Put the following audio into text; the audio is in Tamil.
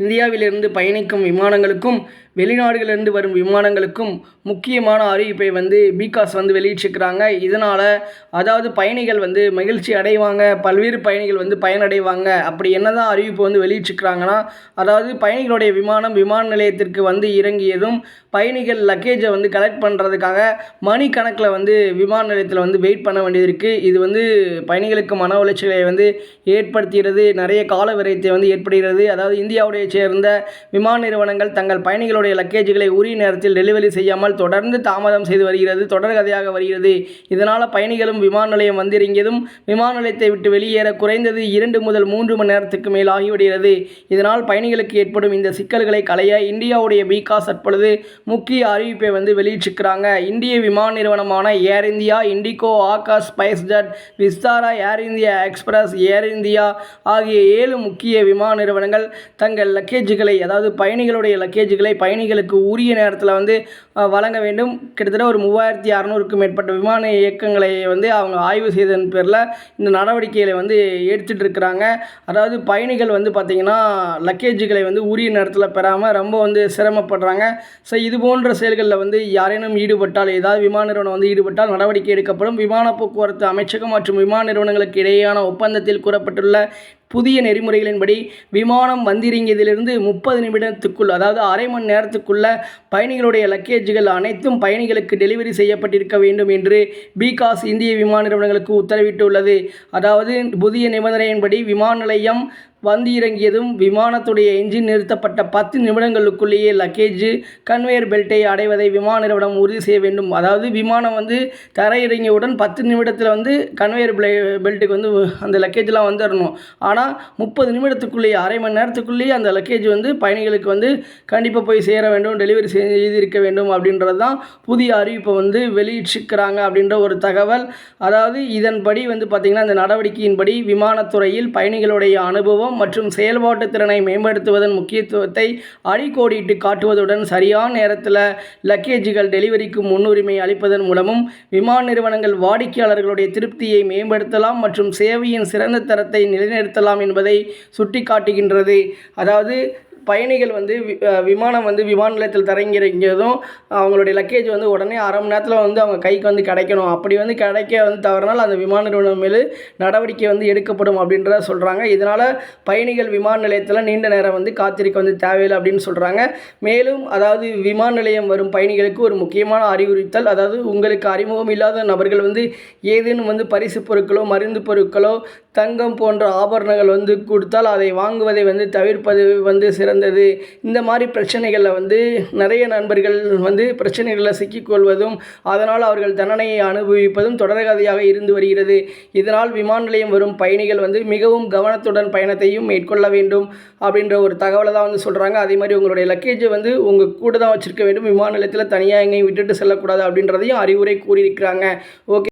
இந்தியாவிலிருந்து பயணிக்கும் விமானங்களுக்கும் வெளிநாடுகளிலிருந்து வரும் விமானங்களுக்கும் முக்கியமான அறிவிப்பை வந்து பிகாஸ் வந்து வெளியிட்டிருக்கிறாங்க. இதனால் அதாவது பயணிகள் வந்து மகிழ்ச்சி அடைவாங்க பல்வேறு பயணிகள் வந்து பயனடைவாங்க. அப்படி என்ன தான் அறிவிப்பு வந்து வெளியிட்டிருக்கிறாங்கன்னா அதாவது பயணிகளுடைய விமானம் விமான நிலையத்திற்கு வந்து இறங்கியதும் பயணிகள் லக்கேஜை வந்து கலெக்ட் பண்ணுறதுக்காக மணிக்கணக்கில் வந்து விமான நிலையத்தில் வந்து வெயிட் பண்ண வேண்டியது இருக்குது இது வந்து பயணிகளுக்கு மன உளைச்சலை வந்து ஏற்படுத்துகிறது நிறைய கால விரயத்தை வந்து ஏற்படுகிறது. அதாவது இந்தியாவுடைய சேர்ந்த விமான நிறுவனங்கள் தங்கள் பயணிகளுடைய லக்கேஜுகளை உரிய நேரத்தில் டெலிவரி செய்யாமல் தொடர்ந்து தாமதம் செய்து வருகிறது தொடர்கதையாக வருகிறது. இதனால் பயணிகளும் விமான நிலையம் வந்திறங்கியதும் விமான நிலையத்தை விட்டு வெளியேற குறைந்தது இரண்டு முதல் மூன்று மணி நேரத்துக்கு மேல் ஆகிவிடுகிறது. இதனால் பயணிகளுக்கு ஏற்படும் இந்த சிக்கல்களை களைய இந்தியாவுடைய பிகாஸ் தற்பொழுது முக்கிய அறிவிப்பை வந்து வெளியிட்டிருக்கிறாங்க. இந்திய விமான நிறுவனமான Air India IndiGo Akasa SpiceJet Vistara Air India Express Air India ஆகிய ஏழு முக்கிய விமான நிறுவனங்கள் தங்கள் லக்கேஜுகளை அதாவது பயணிகளுடைய லக்கேஜுகளை பயணிகளுக்கு உரிய நேரத்தில் வந்து வழங்க வேண்டும். கிட்டத்தட்ட ஒரு மூவாயிரத்தி அறநூறுக்கும் மேற்பட்ட விமான இயக்கங்களை வந்து அவங்க ஆய்வு செய்ததன் பேரில் இந்த நடவடிக்கைகளை வந்து எடுத்துகிட்டு இருக்கிறாங்க. அதாவது பயணிகள் வந்து பார்த்திங்கன்னா லக்கேஜுகளை வந்து உரிய நேரத்தில் பெறாமல் ரொம்ப வந்து சிரமப்படுறாங்க. ஸோ இது போன்ற செயல்களில் வந்து யாரேனும் ஈடுபட்டால் ஏதாவது விமான நிறுவனம் வந்து ஈடுபட்டால் நடவடிக்கை எடுக்கப்படும். விமான போக்குவரத்து அமைச்சகம் மற்றும் விமான நிறுவனங்களுக்கு இடையேயான ஒப்பந்தத்தில் கூறப்பட்டுள்ள புதிய நெறிமுறைகளின்படி விமானம் வந்திறங்கியதிலிருந்து முப்பது நிமிடத்துக்குள் அதாவது அரை மணி நேரத்துக்குள்ள பயணிகளுடைய லக்கேஜுகள் அனைத்தும் பயணிகளுக்கு டெலிவரி செய்யப்பட்டிருக்க வேண்டும் என்று பிகாஸ் இந்திய விமான நிறுவனங்களுக்கு உத்தரவிட்டுள்ளது. அதாவது புதிய நிபந்தனையின்படி விமான நிலையம் வந்து இறங்கியதும் விமானத்துடைய என்ஜின் நிறுத்தப்பட்ட பத்து நிமிடங்களுக்குள்ளேயே லக்கேஜ் கன்வேயர் பெல்ட்டை அடைவதை விமான நிறுவனம் உறுதி செய்ய வேண்டும். அதாவது விமானம் வந்து தரையிறங்கியவுடன் பத்து நிமிடத்தில் வந்து கன்வேயர் பெல்ட்டுக்கு வந்து அந்த லக்கேஜ்லாம் வந்துடணும் ஆனால் முப்பது நிமிடத்துக்குள்ளேயே அரை மணி நேரத்துக்குள்ளேயே அந்த லக்கேஜ் வந்து பயணிகளுக்கு வந்து கண்டிப்பாக போய் சேர வேண்டும் டெலிவரி செய்திருக்க வேண்டும் அப்படின்றது தான் புதிய அறிவிப்பை வந்து வெளியிட்டிருக்கிறாங்க அப்படின்ற ஒரு தகவல். அதாவது இதன்படி வந்து பார்த்திங்கன்னா இந்த நடவடிக்கையின்படி விமானத்துறையில் பயணிகளுடைய அனுபவம் மற்றும் செயல்பாட்டு திறனை மேம்படுத்துவதன் முக்கியத்துவத்தை அடிக்கோடிட்டு காட்டுவதுடன் சரியான நேரத்தில் லக்கேஜுகள் டெலிவரிக்கு முன்னுரிமை அளிப்பதன் மூலமும் விமான நிறுவனங்கள் வாடிக்கையாளர்களுடைய திருப்தியை மேம்படுத்தலாம் மற்றும் சேவையின் சிறந்த தரத்தை நிலைநிறுத்தலாம் என்பதை சுட்டிக்காட்டுகின்றது. அதாவது பயணிகள் வந்து வி- விமானம் வந்து விமான நிலையத்தில் தரங்கிறதும் அவங்களுடைய லக்கேஜ் வந்து உடனே அரை மணி நேரத்தில் வந்து அவங்க கைக்கு வந்து கிடைக்கணும். அப்படி வந்து கிடைக்க வந்து தவறினால் அந்த விமான நிறுவனம் மேலே நடவடிக்கை வந்து எடுக்கப்படும் அப்படின்றத சொல்கிறாங்க இதனால் பயணிகள் விமான நிலையத்தில் நீண்ட நேரம் வந்து காத்திருக்க வந்து தேவையில்லை அப்படின்னு சொல்கிறாங்க மேலும் அதாவது விமான நிலையம் வரும் பயணிகளுக்கு ஒரு முக்கியமான அறிவுறுத்தல் அதாவது உங்களுக்கு அறிமுகம் இல்லாத நபர்கள் வந்து ஏதேனும் வந்து பரிசு பொருட்களோ மருந்து பொருட்களோ தங்கம் போன்ற ஆபரணங்கள் வந்து கொடுத்தால் அதை வாங்குவதை வந்து தவிர்ப்பது வந்து சிறந்தது. இந்த மாதிரி பிரச்சனைகளில் வந்து நிறைய நண்பர்கள் வந்து பிரச்சனைகளில் சிக்கிக்கொள்வதும் அதனால் அவர்கள் தண்டனையை அனுபவிப்பதும் தொடர்கதையாக இருந்து வருகிறது. இதனால் விமான நிலையம் வரும் பயணிகள் வந்து மிகவும் கவனத்துடன் பயணத்தையும் மேற்கொள்ள வேண்டும் அப்படின்ற ஒரு தகவலை தான் வந்து சொல்கிறாங்க அதே மாதிரி உங்களுடைய லக்கேஜை வந்து உங்கள் கூட தான் வச்சுருக்க வேண்டும். விமான நிலையத்தில் தனியாக எங்கேயும் விட்டுட்டு செல்லக்கூடாது அப்படின்றதையும் அறிவுரை கூறியிருக்கிறாங்க. ஓகே.